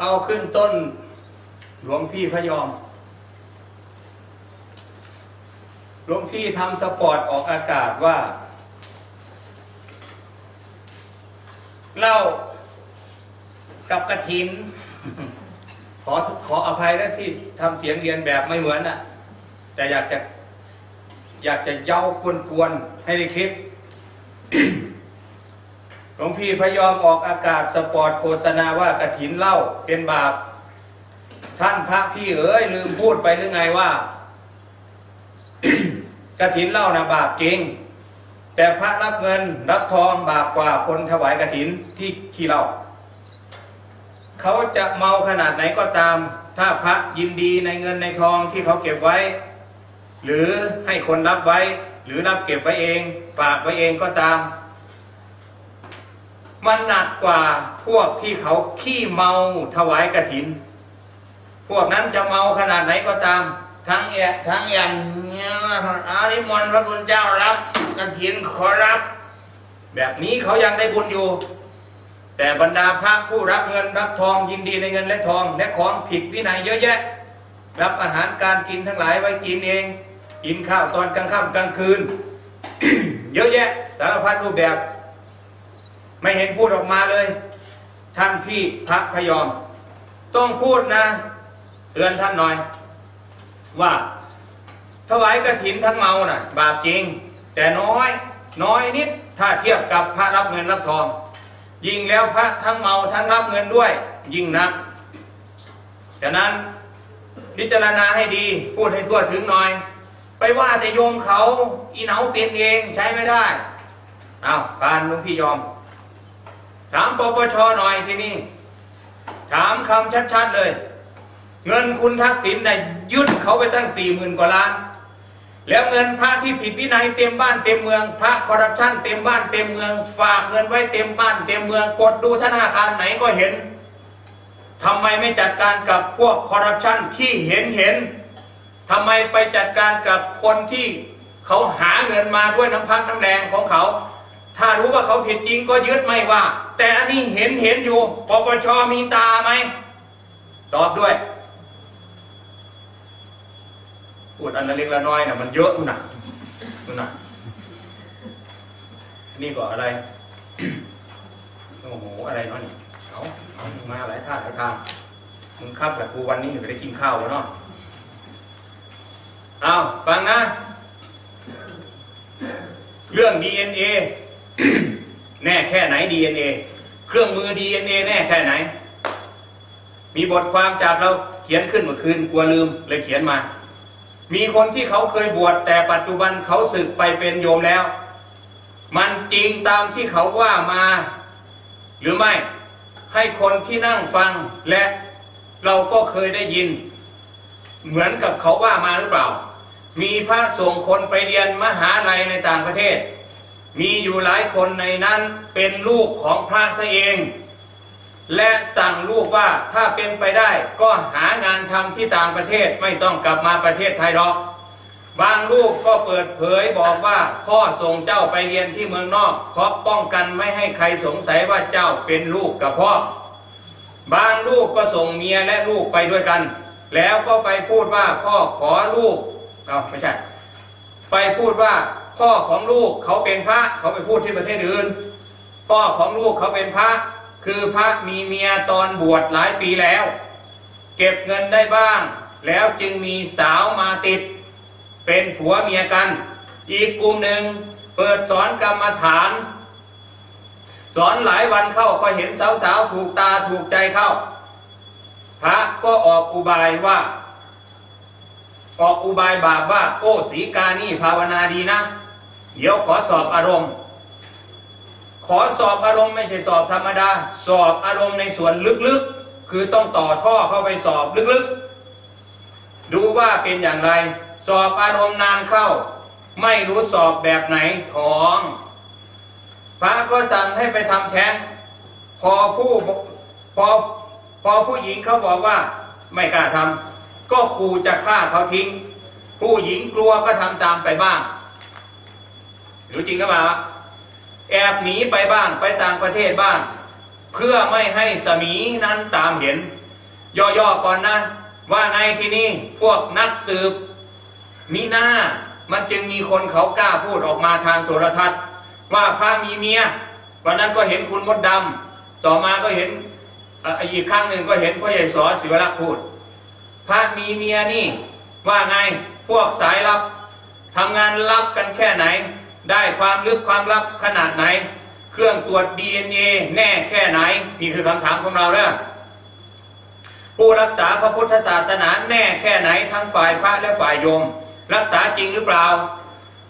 เอาขึ้นต้นหลวงพี่พยอม หลวงพี่ทำสปอร์ตออกอากาศว่าเล้ากับกระถิน ขอขออภัยนะที่ทำเสียงเรียนแบบไม่เหมือนน่ะ แต่อยากจะ อยากจะเย้ากวนๆให้ได้คิด หลวงพี่พยอมออกอากาศสปอร์ตโฆษณาว่ากระถินเหล้าเป็นบาป ท่านพระพี่เอ๋ยลืมพูดไปหรือไงว่ากระถินเหล้านะบาปจริง แต่พระรับเงินรับทองบาปกว่าคนถวายกระถินที่ขี้เหล้าเขาจะเมาขนาดไหนก็ตาม ถ้าพระยินดีในเงินในทองที่เขาเก็บไว้ หรือให้คนรับไว้ หรือรับเก็บไว้เองฝากไว้เองก็ตาม มันหนักกว่าพวกที่เขาขี้เมาถวายกระถิน พวกนั้นจะเมาขนาดไหนก็ตาม ทั้งแอะทั้งยันอาริมนต์พระคุณเจ้ารับกระถินขอรับ แบบนี้เขายังได้บุญอยู่ แต่บรรดาพระผู้รับเงินรับทองยินดีในเงินและทอง และของผิดวินัยเยอะแยะ รับอาหารการกินทั้งหลายไว้กินเอง กินข้าวตอนกลางค่ำกลางคืน เยอะแยะสารพัดรูปแบบ ไม่เห็นพูดออกมาเลย ท่านพี่พระพยอม ต้องพูดนะ เตือนท่านหน่อย ว่า ถวายกระถินท่านเมาน่ะ บาปจริง แต่น้อย น้อยนิด ถ้าเทียบกับพระรับเงินรับทอง ยิ่งแล้วพระทั้งเมาทั้งรับเงินด้วย ยิ่งนักฉะนั้นพิจารณาให้ดีพูดให้ทั่วถึงหน่อย ไปว่าแต่โยมเขาอีเหนาเป็นเองใช้ไม่ได้ เอาการหลุงพี่ยอม ถามปปชหน่อยทีนี้ ถามคำชัดๆเลย เงินคุณทักษิณน่ะยึดเขาไปตั้งสี่หมื่นกว่าล้าน แล้วเงินพระที่ผิดวินัยเต็มบ้านเต็มเมือง พระคอร์รัปชันเต็มบ้านเต็มเมือง ฝากเงินไว้เต็มบ้านเต็มเมือง กดดูธนาคารไหนก็เห็นทำไมไม่จัดการกับพวกคอร์รัปชันที่เห็นเห็นทำไมไปจัดการกับคนที่เขาหาเงินมาด้วยน้ำพักน้ำแรงของเขา ถ้ารู้ว่าเขาผิดจริงก็ยึดไม่ว่า แต่อันนี้เห็นเห็นอยู่ปปชมีตาไหม ตอบด้วยพูดอันละเล็กละน้อยนะมันเยอะนู่นน่ะนู่นน่ะนี่ก็อะไรโอ้โหอะไรเนาะนี่เอาเอามาหลายท่าหลายทางมึงครับแบบกูวันนี้จะได้กินข้าววเนาะเอาฟังนะ เรื่อง DNA แน่แค่ไหน DNA เครื่องมือ DNA แน่แค่ไหน มีบทความจากเราเขียนขึ้นเมื่อคืนกลัวลืมเลยเขียนมา มีคนที่เขาเคยบวชแต่ปัจจุบันเขาศึกไปเป็นโยมแล้ว มันจริงตามที่เขาว่ามา หรือไม่ให้คนที่นั่งฟังและเราก็เคยได้ยิน เหมือนกับเขาว่ามาหรือเปล่า มีพระส่งคนไปเรียนมหาลัยในต่างประเทศ มีอยู่หลายคนในนั้นเป็นลูกของพระซะเอง และสั่งลูกว่าถ้าเป็นไปได้ก็หางานทำที่ต่างประเทศไม่ต้องกลับมาประเทศไทยหรอก บางลูกก็เปิดเผยบอกว่าพ่อส่งเจ้าไปเรียนที่เมืองนอกเพราะป้องกันไม่ให้ใครสงสัยว่าเจ้าเป็นลูกกับพ่อ บางลูกก็ส่งเมียและลูกไปด้วยกัน แล้วก็ไปพูดว่าพ่อขอลูกเอาไม่ใช่ ไปพูดว่า พ่อของลูกเขาเป็นพระเขาไปพูดที่ประเทศอื่น พ่อของลูกเขาเป็นพระ คือพระมีเมียตอนบวชหลายปีแล้ว เก็บเงินได้บ้าง แล้วจึงมีสาวมาติด เป็นผัวเมียกัน อีกกลุ่มหนึ่งเปิดสอนกรรมฐาน สอนหลายวันเข้าก็เห็นสาวๆถูกตาถูกใจเข้า พระก็ออกอุบายว่าออกอุบายบาปว่า โอ้สีกานี่ภาวนาดีนะ เดี๋ยวขอสอบอารมณ์ ขอสอบอารมณ์ไม่ใช่สอบธรรมดา สอบอารมณ์ในส่วนลึกๆ คือต้องต่อท่อเข้าไปสอบลึกๆ ดูว่าเป็นอย่างไร สอบอารมณ์นานเข้า ไม่รู้สอบแบบไหนท้อง พระก็สั่งให้ไปทำแท้ง พอผู้พอพอผู้หญิงเขาบอกว่าไม่กล้าทำก็ขู่จะฆ่าเขาทิ้ง ผู้หญิงกลัวก็ทำตามไปบ้าง รือจริงก็มา แอบหนีไปบ้างไปต่างประเทศบ้าง เพื่อไม่ให้สมีนั้นตามเห็น ย่อๆก่อนนะ ว่าไงที่นี้พวกนักสืบมีหน้ามันจึงมีคนเขากล้าพูดออกมาทางโทรทัศน์ ว่าพระมีเมียวันนั้นก็เห็นคุณมดดำต่อมาก็เห็นอีกครั้งหนึ่งก็เห็นพ่อใหญ่สอศิวรักษ์พูดพระมีเมียนี่ ว่าไงพวกสายลับทำงานลับกันแค่ไหน ได้ความลึกความลับขนาดไหน เครื่องตรวจ DNA แน่แค่ไหน นี่คือคำถามของเราเด้อผู้รักษาพระพุทธศาสนาแน่แค่ไหนทั้งฝ่ายพระและฝ่ายโยม รักษาจริงหรือเปล่า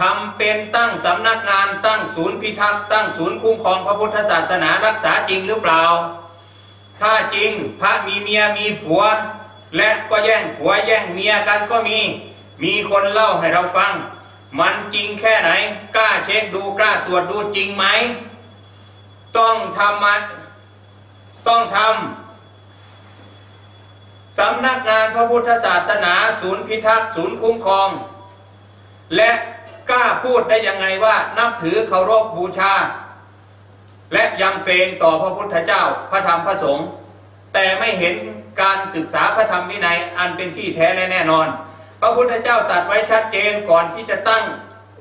ทำเป็นตั้งสำนักงานตั้งศูนย์พิทักษ์ตั้งศูนย์คุ้มครองพระพุทธศาสนารักษาจริงหรือเปล่า ถ้าจริงพระมีเมียมีผัว และก็แย่งผัวแย่งเมียกันก็มี มีคนเล่าให้เราฟัง มันจริงแค่ไหน กล้าเช็คดูกล้าตรวจดูจริงไหม ต้องทำมันต้องทำสำนักงานพระพุทธศาสนา ศูนย์พิทักษ์ศูนย์คุ้มครอง และกล้าพูดได้ยังไงว่านับถือเคารพบูชา และยำเกรงต่อพระพุทธเจ้าพระธรรมพระสงฆ์แต่ไม่เห็นการศึกษาพระธรรมวินัยอันเป็นที่แท้และแน่นอน พระพุทธเจ้าตัดไว้ชัดเจนก่อนที่จะตั้ง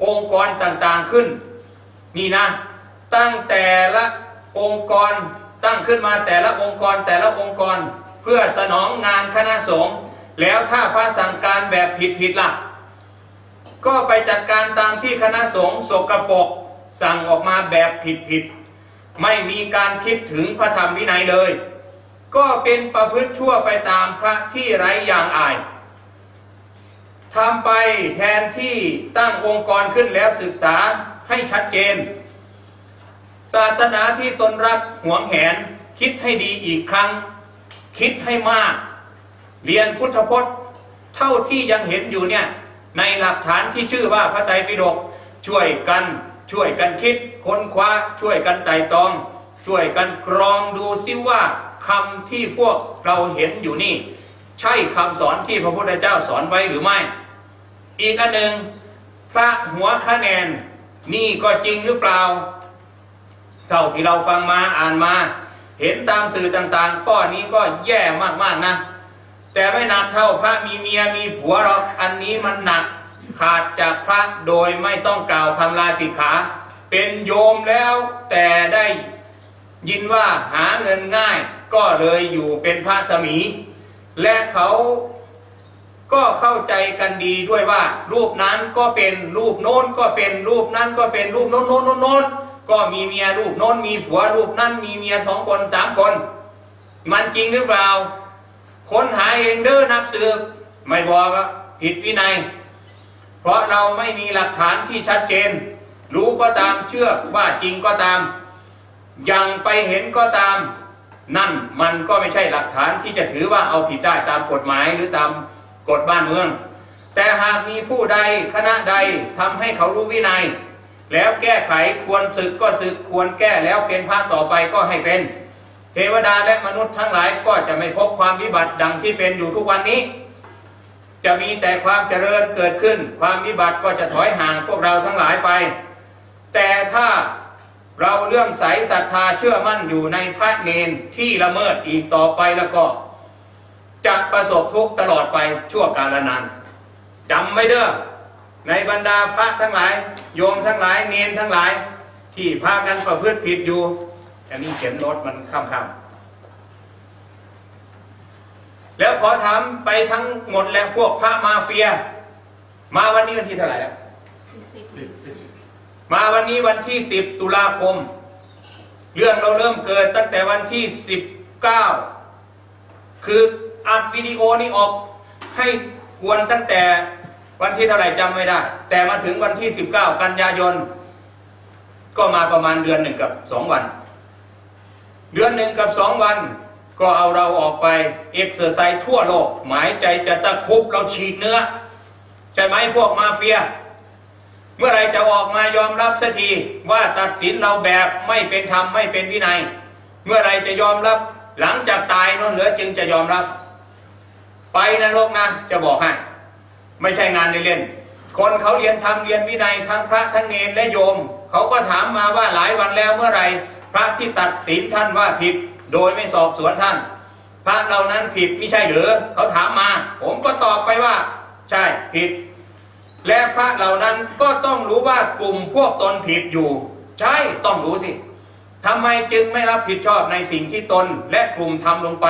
องค์กรต่างๆขึ้น นี่นะ ตั้งแต่ละองค์กรตั้งขึ้นมาแต่ละองค์กรแต่ละองค์กร เพื่อสนองงานคณะสงฆ์แล้วถ้าพระสั่งการแบบผิดๆล่ะ ก็ไปจัดการตามที่คณะสงฆ์สกปรกสั่งออกมาแบบผิดๆไม่มีการคิดถึงพระธรรมวินัยเลย ก็เป็นประพฤติชั่วไปตามพระที่ไร้อย่างอาย ทำไปแทนที่ตั้งองค์กรขึ้นแล้วศึกษาให้ชัดเจน ศาสนาที่ตนรักหวงแหนคิดให้ดีอีกครั้ง คิดให้มาก เรียนพุทธพจน์ เท่าที่ยังเห็นอยู่เนี่ย ในหลักฐานที่ชื่อว่าพระไตรปิฎกช่วยกันช่วยกันคิดค้นคว้าช่วยกันไต่ตอง ช่วยกันกรองดูซิว่าคำที่พวกเราเห็นอยู่นี่ ใช่คำสอนที่พระพุทธเจ้าสอนไว้หรือไม่ อีกอันหนึ่งพระหัวคะแนนนี่ก็จริงหรือเปล่า เท่าที่เราฟังมาอ่านมา เห็นตามสื่อต่างๆ ข้อนี้ก็แย่มากๆนะ แต่ไม่หนักเท่าพระมีเมียมีผัวหรอกอันนี้มันหนักขาดจากพระโดยไม่ต้องกล่าวคำลาสิกขา เป็นโยมแล้วแต่ได้ยินว่าหาเงินง่ายก็เลยอยู่เป็นพระสมี และเขาก็เข้าใจกันดีด้วยว่า รูปนั้นก็เป็นรูปโน้นก็เป็นรูปนั้นก็เป็นรูปโน้นโน้นโน้นโน้นก็มีเมียรูปโน้นมีผัวรูปนั้นมีเมียสองคนสามคน มันจริงหรือเปล่าค้นหาเองเด้อนักสืบไม่บอกว่าผิดวินัย เพราะเราไม่มีหลักฐานที่ชัดเจน รู้ก็ตามเชื่อว่าจริงก็ตาม ยังไปเห็นก็ตาม นั่นมันก็ไม่ใช่หลักฐานที่จะถือว่าเอาผิดได้ตามกฎหมายหรือตามกฎบ้านเมือง แต่หากมีผู้ใดคณะใดทำให้เขารู้วินัย แล้วแก้ไขควรศึกก็ศึกควรแก้แล้วเป็นพระต่อไปก็ให้เป็น เทวดาและมนุษย์ทั้งหลายก็จะไม่พบความวิบัติดังที่เป็นอยู่ทุกวันนี้ จะมีแต่ความเจริญเกิดขึ้น ความวิบัติก็จะถอยห่างพวกเราทั้งหลายไป แต่ถ้า เราเลื่อมใสศรัทธาเชื่อมั่นอยู่ในพระเนนที่ละเมิดอีกต่อไปแล้วก็จะประสบทุกข์ตลอดไปชั่วกาลนานจำไม่เด้อในบรรดาพระทั้งหลาย โยมทั้งหลายเนนทั้งหลาย ที่พากันประพฤติผิดอยู่อันนี้เขียนรถมันค่ำๆแล้วขอถามไปทั้งหมดแล้วพวกพระมาเฟีย มาวันนี้วันที่เท่าไหร่แล้วสิบ มาวันนี้วันที่ 10 ตุลาคม เรื่องเราเริ่มเกิดตั้งแต่วันที่ 19 คืออัดวิดีโอนี้ออกให้ควรตั้งแต่วันที่เท่าไหร่จำไม่ได้ แต่มาถึงวันที่ 19 กันยายน ก็มาประมาณเดือนหนึ่งกับสองวัน เดือนหนึ่งกับสองวัน ก็เอาเราออกไปเอ็กซ์เซอร์ไซส์ทั่วโลก หมายใจจะตะครุบเราฉีกเนื้อ ใช่ไหมพวกมาเฟีย เมื่อไรจะออกมายอมรับสักทีว่าตัดสินเราแบบไม่เป็นธรรมไม่เป็นวินัย เมื่อไรจะยอมรับหลังจากตายโน่นเหลือจึงจะยอมรับ ไปนรกนะจะบอกให้ไม่ใช่งานเล่นๆคนเขาเรียนธรรมเรียนวินัยทั้งพระทั้งเนรและโยม เขาก็ถามมาว่าหลายวันแล้วเมื่อไรพระที่ตัดสินท่านว่าผิด โดยไม่สอบสวนท่าน พระเหล่านั้นผิดไม่ใช่หรือเขาถามมา ผมก็ตอบไปว่า ใช่ผิด และพระเหล่านั้นก็ต้องรู้ว่ากลุ่มพวกตนผิดอยู่ ใช่ต้องรู้สิทำไมจึงไม่รับผิดชอบในสิ่งที่ตนและกลุ่มทำลงไป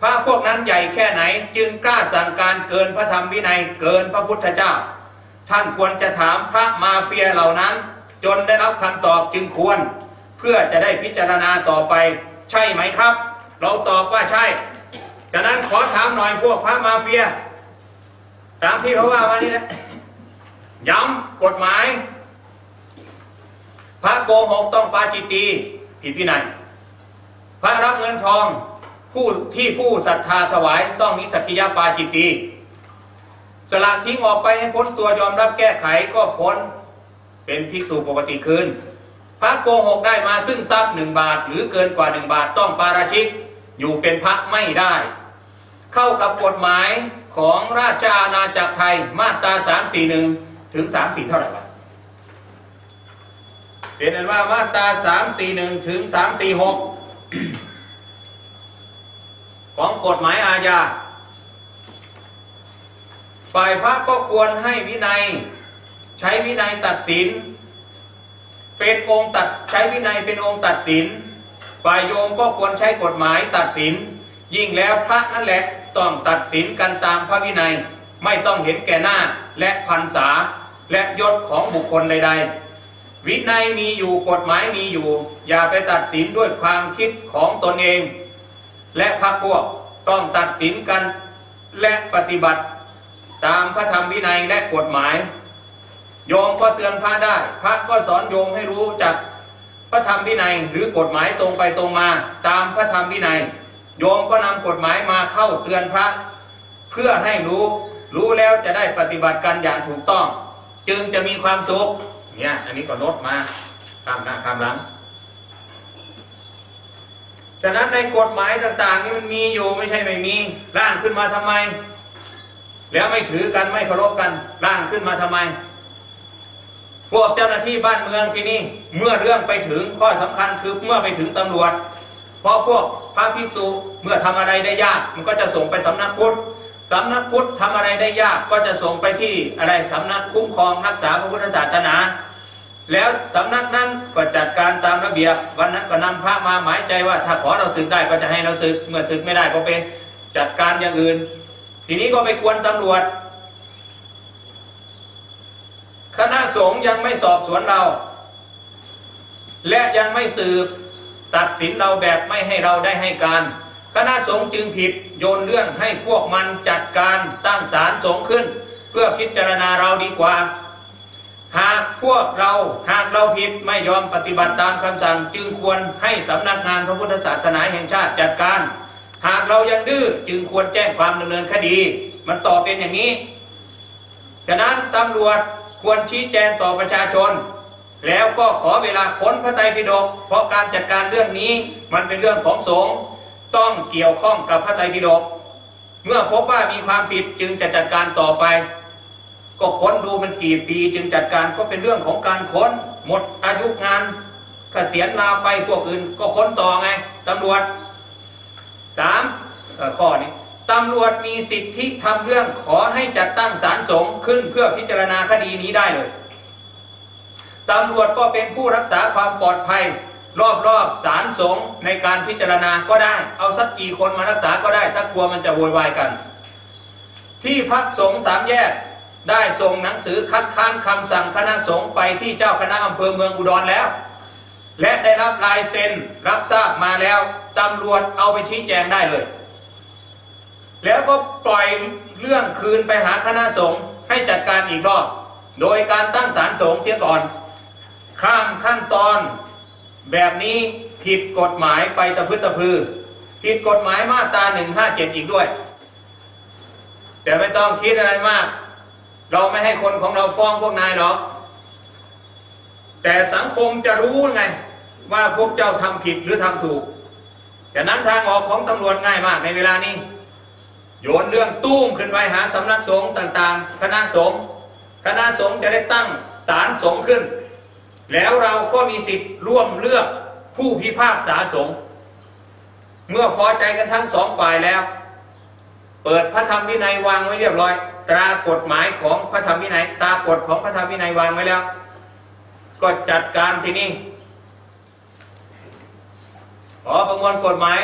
พระพวกนั้นใหญ่แค่ไหน จึงกล้าสั่งการเกินพระธรรมวินัยเกินพระพุทธเจ้า ท่านควรจะถามพระมาเฟียเหล่านั้น จนได้รับคำตอบจึงควร เพื่อจะได้พิจารณาต่อไป ใช่ไหมครับ เราตอบว่าใช่ฉะนั้นขอถามหน่อยพวกพระมาเฟีย ตามที่เขาว่ามานี่นะ ย้ำกฎหมาย พระโกหกต้องปาจิตตีผิดวินัย พระรับเงินทองผู้ที่ผู้ศรัทธาถวายต้องมีสักขียปาจิตตีสละทิ้งออกไปให้พ้นตัวยอมรับแก้ไขก็พ้นเป็นภิกษุปกติคืน พระโกหกได้มาซึ่งทรัพย์หนึ่งบาท หรือเกินกว่าหนึ่งบาทต้องปาราชิก อยู่เป็นพระไม่ได้ เข้ากับกฎหมายของราชอาณาจักรไทยมาตรา341 ถึง34เท่าไหร่วะเป็นอันว่ามาตรา341ถึง346ของกฎหมายอาญาฝ่ายพระก็ควรให้วินัย ใช้วินัยตัดสิน เป็นองค์ตัดใช้วินัยเป็นองค์ตัดสิน ฝ่ายโยมก็ควรใช้กฎหมายตัดสิน ยิ่งแล้วพระนั่นแหละต้องตัดสินกันตามพระวินัย ไม่ต้องเห็นแก่หน้าและพันษา และยศของบุคคลใด ๆ วินัยมีอยู่กฎหมายมีอยู่ อย่าไปตัดสินด้วยความคิดของตนเอง และพระพวกต้องตัดสินกันและปฏิบัติตามพระธรรมวินัยและกฎหมาย โยมก็เตือนพระได้ พระก็สอนโยมให้รู้จักพระธรรมวินัยหรือกฎหมายตรงไปตรงมาตามพระธรรมวินัย โยมก็นำกฎหมายมาเข้าเตือนพระ เพื่อให้รู้ รู้แล้วจะได้ปฏิบัติกันอย่างถูกต้อง จึงจะมีความสุขเนี่ยอันนี้ก็ลดมาข้ามหน้าข้ามหลังฉะนั้นในกฎหมายต่างๆนี่มันมีอยู่ไม่ใช่ไม่มีร่างขึ้นมาทำไม แล้วไม่ถือกันไม่เคารพกันร่างขึ้นมาทำไม พวกเจ้าหน้าที่บ้านเมืองที่นี่เมื่อเรื่องไปถึงข้อสำคัญคือเมื่อไปถึงตำรวจเพราะพวกพระภิกษุเมื่อทำอะไรได้ยากมันก็จะส่งไปสำนักพุทธ สำนักพุทธทำอะไรได้ยากก็จะส่งไปที่อะไรสำนักคุ้มครองรักษาพระพุทธศาสนา แล้วสำนักนั้นก็จัดการตามระเบียบ วันนั้นก็นำพระมาหมายใจว่า ถ้าขอเราศึกได้ก็จะให้เราศึกเมื่อศึกไม่ได้ก็ไปจัดการอย่างอื่น ทีนี้ก็ไปกวนตำรวจ คณะสงฆ์ยังไม่สอบสวนเรา และยังไม่สืบ ตัดสินเราแบบไม่ให้เราได้ให้การ คณะสงฆ์จึงผิดโยนเรื่องให้พวกมันจัดการตั้งศาลสงฆ์ขึ้น เพื่อพิจารณาเราดีกว่า หากพวกเราหากเราผิดไม่ยอมปฏิบัติตามคำสั่ง จึงควรให้สำนักงานพระพุทธศาสนาแห่งชาติจัดการ หากเรายังดื้อจึงควรแจ้งความดำเนินคดี มันต่อเป็นอย่างนี้ฉะนั้นตำรวจควรชี้แจงต่อประชาชน แล้วก็ขอเวลาค้นพระไตรปิฎกเพราะการจัดการเรื่องนี้มันเป็นเรื่องของสงฆ์ ต้องเกี่ยวข้องกับพระไตรปิฎกเมื่อพบว่ามีความผิดจึงจะจัดการต่อไป ก็ค้นดูมันกี่ปีจึงจัดการก็เป็นเรื่องของการค้น หมดอายุงานเกษียณลาไปพวกอื่นก็ค้นต่อไงตำรวจสามข้อนี้ตำรวจมีสิทธิทำเรื่องขอให้จัดตั้งศาลสงฆ์ขึ้นเพื่อพิจารณาคดีนี้ได้เลยตำรวจก็เป็นผู้รักษาความปลอดภัย รอบๆศาลสงในการพิจารณาก็ได้ เอาสักกี่คนมารักษาก็ได้ ถ้ากลัวมันจะโวยวายกัน ที่พักสงสามแยกได้ส่งหนังสือคัดค้านคำสั่งคณะสงฆ์ไปที่เจ้าคณะอำเภอเมืองอุดรแล้ว และได้รับลายเซ็นรับทราบมาแล้วตำรวจเอาไปชี้แจงได้เลย แล้วก็ปล่อยเรื่องคืนไปหาคณะสงฆ์ให้จัดการอีกรอบ โดยการตั้งศาลสงฆ์เสียก่อน ข้ามขั้นตอน แบบนี้ผิดกฎหมายไปตะพื้ตะพือ ผิดกฎหมายมาตรา157อีกด้วย แต่ไม่ต้องคิดอะไรมาก เราไม่ให้คนของเราฟ้องพวกนายหรอกแต่สังคมจะรู้ไง ว่าพวกเจ้าทำผิดหรือทำถูกฉะนั้นทางออกของตำรวจง่ายมากในเวลานี้ โยนเรื่องตุ้มขึ้นไปหาสำนักสงฆ์ต่างๆ คณะสงฆ์คณะสงฆ์จะได้ตั้งศาลสงฆ์ขึ้น แล้วเราก็มีสิทธิ์ร่วมเลือกผู้พิพากษาสงฆ์เมื่อพอใจกันทั้งสองฝ่ายแล้ว เปิดพระธรรมวินัยวางไว้เรียบร้อย ตรากฎหมายของพระธรรมวินัยตรากฎของพระธรรมวินัยวางไว้แล้ว ก็จัดการที่นี่ขอประมวลกฎหมาย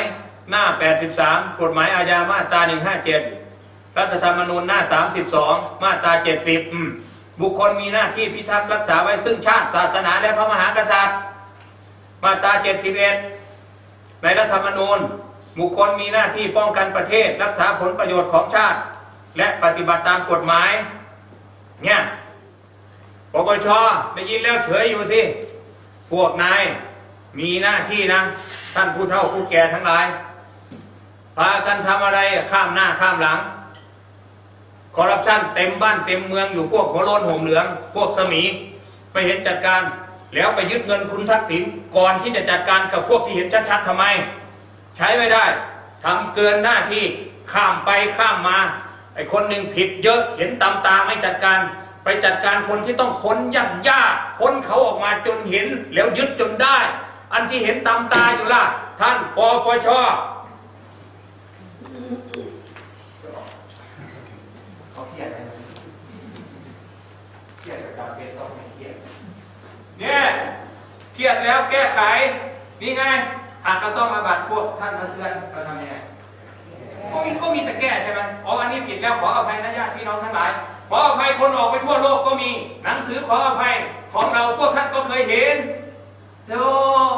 หน้า 83 กฎหมายอาญามาตรา 157 รัฐธรรมนูญหน้า 32 มาตรา 70อืม บุคคลมีหน้าที่พิทักษ์รักษาไว้ซึ่งชาติศาสนาและพระมหากษัตริย์ มาตรา71ในรัฐธรรมนูญ บุคคลมีหน้าที่ป้องกันประเทศ รักษาผลประโยชน์ของชาติ และปฏิบัติตามกฎหมาย เนี่ยปปชได้ยินแล้วเฉยอยู่สิ พวกนายมีหน้าที่นะ ท่านผู้เฒ่าผู้แก่ทั้งหลาย พากันทำอะไรข้ามหน้าข้ามหลัง คอร์รัปชันเต็มบ้านเต็มเมืองอยู่พวกหัวโลนห่มเหลือง พวกสมี ไปเห็นจัดการแล้วไปยึดเงินคุณทักษิณก่อนที่จะจัดการกับพวกที่เห็นชัดๆทำไม ใช้ไม่ได้ทำเกินหน้าที่ข้ามไปข้ามมาไอ้คนหนึ่งผิดเยอะเห็นตามตาไม่จัดการ ไปจัดการคนที่ต้องค้นยากยากค้นเขาออกมาจนเห็นแล้วยึดจนได้ อันที่เห็นตามตาอยู่ล่ะ ท่านปปชเขาเครียดอะไรเครียดกับการเป็นต้องไม่เครียด เนี่ยเครียด แก้ไข นี่ไงหากก็ต้องมาบัดพวกท่านมาเตือนเราทำยังไงก็มีก็มีแต่แก้ใช่ไหมอ๋ออันนี้ผิดแล้วขออภัยนะญาติพี่น้องทั้งหลาย ขออภัยคนออกไปทั่วโลกก็มี หนังสือขออภัยของเราพวกท่านก็เคยเห็นแต่ว่าโอ้ยไ